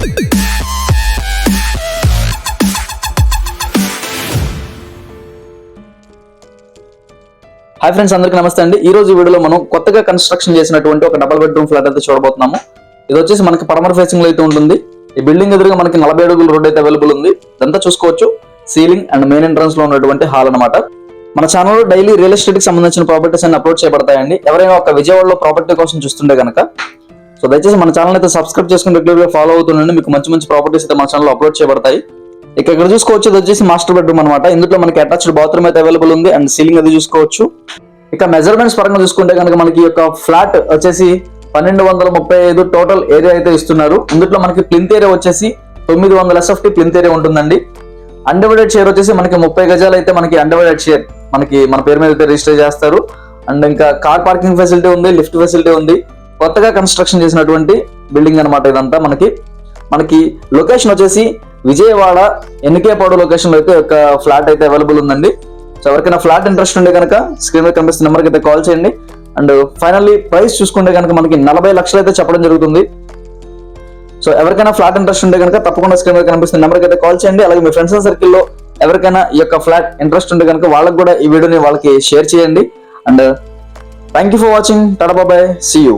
Hi friends అందరికీ నమస్తే అండి. ఈ రోజు వీడియోలో మనం కొత్తగా కన్స్ట్రక్షన్ చేసినటువంటి ఒక డబల్ బెడ్రూమ్ ఫ్లాట్ అయితే చూడబోతున్నాము. ఇది వచ్చేసి మనకి పడమర ఫేసింగ్లో అయితే ఉంటుంది. ఈ బిల్డింగ్ ఎదురుగా మనకి నలభై అడుగుల రోడ్ అయితే అవైలబుల్ ఉంది. ఇదంతా చూసుకోవచ్చు. సీలింగ్ అండ్ మెయిన్ ఎంట్రన్స్లో ఉన్నటువంటి హాల్ అన్నమాట. మన ఛానల్లో డైలీ రియల్ ఎస్టేట్కి సంబంధించిన ప్రాపర్టీస్ అన్ని అప్లోడ్ చేయబడతాయండి. ఎవరైనా ఒక విజయవాడలో ప్రాపర్టీ కోసం చూస్తుంటే కనుక సో దయచేసి మన ఛానల్ అయితే సబ్స్క్రైబ్ చేసుకుని రెగ్యులర్గా ఫాలో అవుతుండండి. మీకు మంచి మంచి ప్రాపర్టీస్ అయితే మన ఛానల్లో అప్లోడ్ చేయబడతాయి. ఇక ఇక్కడ చూసుకోవచ్చు ఇది వచ్చేసి మాస్టర్ బెడ్రూమ్ అనమాట ఇందులో మనకి అటాచ్డ్ బాత్రూమ్ అయితే అవైలబుల్ ఉంది అండ్ సీలింగ్ అది చూసుకోవచ్చు. ఇక మెజర్మెంట్స్ పరంగా చూసుకుంటే కనుక మనకి యొక్క ఫ్లాట్ వచ్చేసి పన్నెండు వందల ముప్పై ఐదు టోటల్ ఏరియా అయితే ఇస్తున్నారు. ఇందులో మనకి ప్లింత్ ఏరియా వచ్చేసి తొమ్మిది వందల ఎస్ఎఫ్టీ ప్లింత్ ఏరియా ఉంటుందండి. అండర్వైడెడ్ షేర్ వచ్చేసి మనకి ముప్పై గజాలు అయితే మనకి అండర్వైడెడ్ షేర్ మనకి మన పేరు మీద అయితే రిజిస్టర్ చేస్తారు. అండ్ ఇంకా కార్ పార్కింగ్ ఫెసిలిటీ ఉంది లిఫ్ట్ ఫెసిలిటీ ఉంది. కొత్తగా కన్స్ట్రక్షన్ చేసినటువంటి బిల్డింగ్ అనమాట ఇదంతా మనకి. మనకి లొకేషన్ వచ్చేసి విజయవాడ ఎన్నికేపాడు లొకేషన్లో అయితే ఒక ఫ్లాట్ అయితే అవైలబుల్ ఉందండి. సో ఎవరికైనా ఫ్లాట్ ఇంట్రెస్ట్ ఉండే కనుక స్క్రీన్ మీద కనిపిస్తున్న నెంబర్కి అయితే కాల్ చేయండి. అండ్ ఫైనల్లీ ప్రైస్ చూసుకుంటే కనుక మనకి నలభై లక్షలు అయితే చెప్పడం జరుగుతుంది. సో ఎవరికైనా ఫ్లాట్ ఇంట్రెస్ట్ ఉంటే కనుక తప్పకుండా స్క్రీన్ మీద కనిపిస్తున్న నెంబర్కి అయితే కాల్ చేయండి. అలాగే మీ ఫ్రెండ్స్ సర్కిల్లో ఎవరికైనా ఈ యొక్క ఫ్లాట్ ఇంట్రెస్ట్ ఉంటే కనుక వాళ్ళకి కూడా ఈ వీడియోని వాళ్ళకి షేర్ చేయండి. And thank you for watching టడబాబాయ్ see you